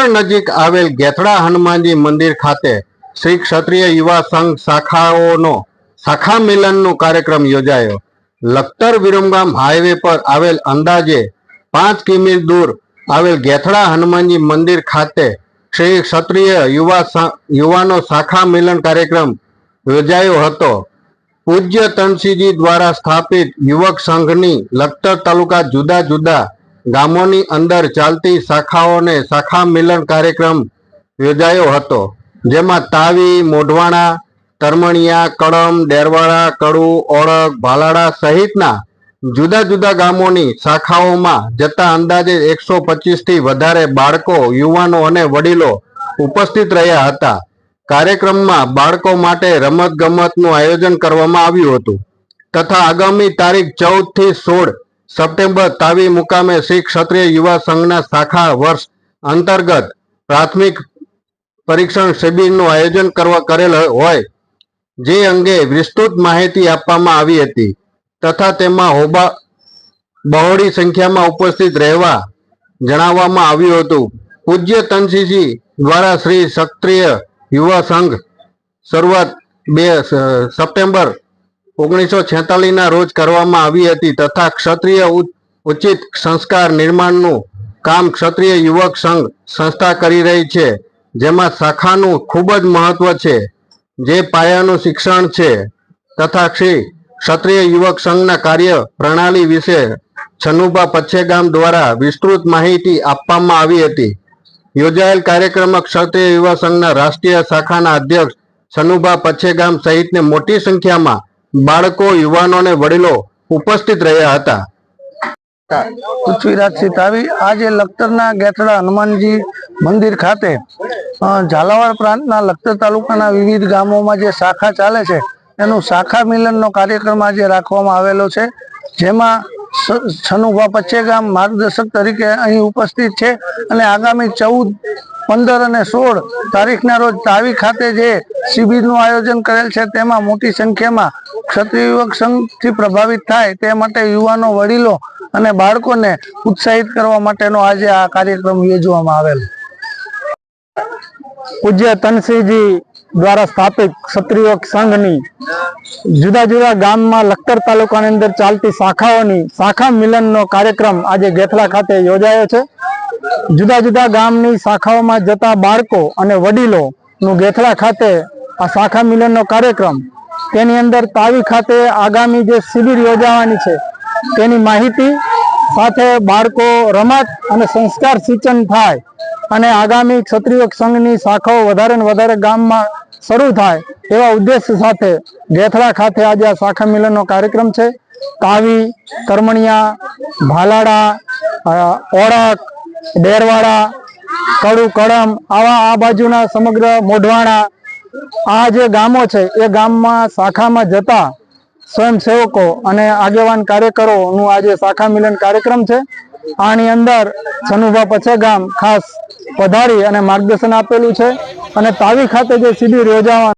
લખતર નજીક આવેલ ગેથડા હનુમાનજી મંદિર ખાતે શ્રી ક્ષત્રિય યુવા સંઘ શાખાઓનો શાખા મિલનનો કાર્યક્રમ યોજાયો. લખતર વિરમગામ હાઈવે પર આવેલ અંદાજે પાંચ કિમી દૂર આવેલ ગેથડા હનુમાનજી મંદિર ખાતે શ્રી ક્ષત્રિય યુવા યુવાનો શાખા મિલન કાર્યક્રમ યોજાયો હતો. પૂજ્ય તનસિંહજી દ્વારા સ્થાપિત યુવક સંઘની લખતર તાલુકા જુદા જુદા ગામોની અંદર ચાલતી શાખાઓને શાખા મિલન કાર્યક્રમ યોજાયો હતો, જેમાં તાવી, મોઢવાણા, તરમણિયા, કડમ ડેરવાડા કડુ, ઓળખ, ભાલાડા સહિતના જુદા જુદા ગામોની શાખાઓમાં જતા અંદાજે એકસો પચીસથી વધારે બાળકો, યુવાનો અને વડીલો ઉપસ્થિત રહ્યા હતા. કાર્યક્રમમાં બાળકો માટે રમત ગમતનું આયોજન કરવામાં આવ્યું હતું તથા આગામી તારીખ ચૌદથી સોળ સપ્ટેમ્બર તાવી મુકામે શ્રી ક્ષત્રિય યુવા સંઘના શાખા વર્ષ અંતર્ગત પ્રાથમિક પરીક્ષણ શિબિરનું આયોજન કરવા કરેલ હોય, જે અંગે વિસ્તૃત માહિતી આપવામાં આવી હતી તથા તેમાં હોબા બહોળી સંખ્યામાં ઉપસ્થિત રહેવા જણાવવામાં આવ્યું હતું. પૂજ્ય તનસિંહજી દ્વારા શ્રી ક્ષત્રિય યુવા સંઘ શરૂઆત બે સપ્ટેમ્બર ઓગણીસો છેતાલીસ ના રોજ કરવામાં આવી હતી તથા ક્ષત્રિય ઉચિત સંસ્કાર નિર્માણનું કામ ક્ષત્રિય યુવક સંઘ સંસ્થા કરી રહી છે, જેમાં શાખાનું ખૂબ જ મહત્વ છે, જે પાયાનું શિક્ષણ છે, તથા શ્રી ક્ષત્રિય યુવક સંઘના કાર્ય પ્રણાલી વિશે છનુભા પચ્છેગામ દ્વારા વિસ્તૃત માહિતી આપવામાં આવી હતી. યોજાયેલ કાર્યક્રમમાં ક્ષત્રિય યુવા સંઘના રાષ્ટ્રીય શાખાના અધ્યક્ષ સનુભા પચ્છેગામ સહિતને મોટી સંખ્યામાં બાળકો, યુવાનો અને વડીલો ઉપસ્થિત રહ્યા હતા. પૃથ્વીરાજસિંહ તાવી આજે લખતરના ગેથડા હનુમાનજી મંદિર ખાતે ઝાલાવાડ પ્રાંતના લખતર તાલુકાના વિવિધ ગામોમાં જે શાખા ચાલે છે, એનું શાખા મિલનનો કાર્યક્રમ આજે રાખવામાં આવેલો છે, જેમાં સ- છનુભા પચ્ચેગામ માર્ગદર્શક તરીકે અહીં ઉપસ્થિત છે અને આગામી ચૌદ, પંદર અને સોળ તારીખના રોજ તાવી ખાતે જે શિબિરનું આયોજન કરેલ છે તેમાં મોટી સંખ્યામાં ક્ષત્રિય યુવક સંઘથી પ્રભાવિત થાય તે માટે યુવાનો, વડીલો અને બાળકોને ઉત્સાહિત કરવા માટેનો આજે આ કાર્યક્રમ યોજવામાં આવેલ. પૂજ્ય તનસિંહજી દ્વારા સ્થાપિત ક્ષત્રિય સંઘની જુદા જુદા ગામમાં લખતર તાલુકાની અંદર ચાલતી શાખાઓની શાખા મિલનનો કાર્યક્રમ આજે ગેથલા ખાતે યોજાયો છે. જુદા જુદા ગામની શાખાઓમાં જતા બાળકો અને વડીલોનું ગેથલા ખાતે આ શાખા મિલનનો કાર્યક્રમ તેની અંદર તાવી ખાતે આગામી જે શિબિર યોજાવાની છે તેની માહિતી સાથે બાળકો રમત અને સંસ્કાર સિંચન થાય અને આગામી ક્ષત્રિય સંઘની શાખાઓ વધારે ને વધારે ગામમાં શરૂ થાય એવા ઉદ્દેશ્ય સાથે ગેથડા ખાતે આજે આ શાખા મિલનનો કાર્યક્રમ છે. તાવી કરમણિયા, ભાલાડા ઓળખ, ડેરવાડા, કડુ, કડમ આવા આ બાજુના સમગ્ર મોઢવાણા આ જે ગામો છે એ ગામમાં શાખામાં જતા સ્વયંસેવકો અને આગેવાન કાર્યકરોનું આજે શાખા મિલન કાર્યક્રમ છે. આની અંદર છનુભા પછે ગામ ખાસ પધારી અને માર્ગદર્શન આપેલું છે. અને તાવી ખાતે જે શિબિર યોજાવા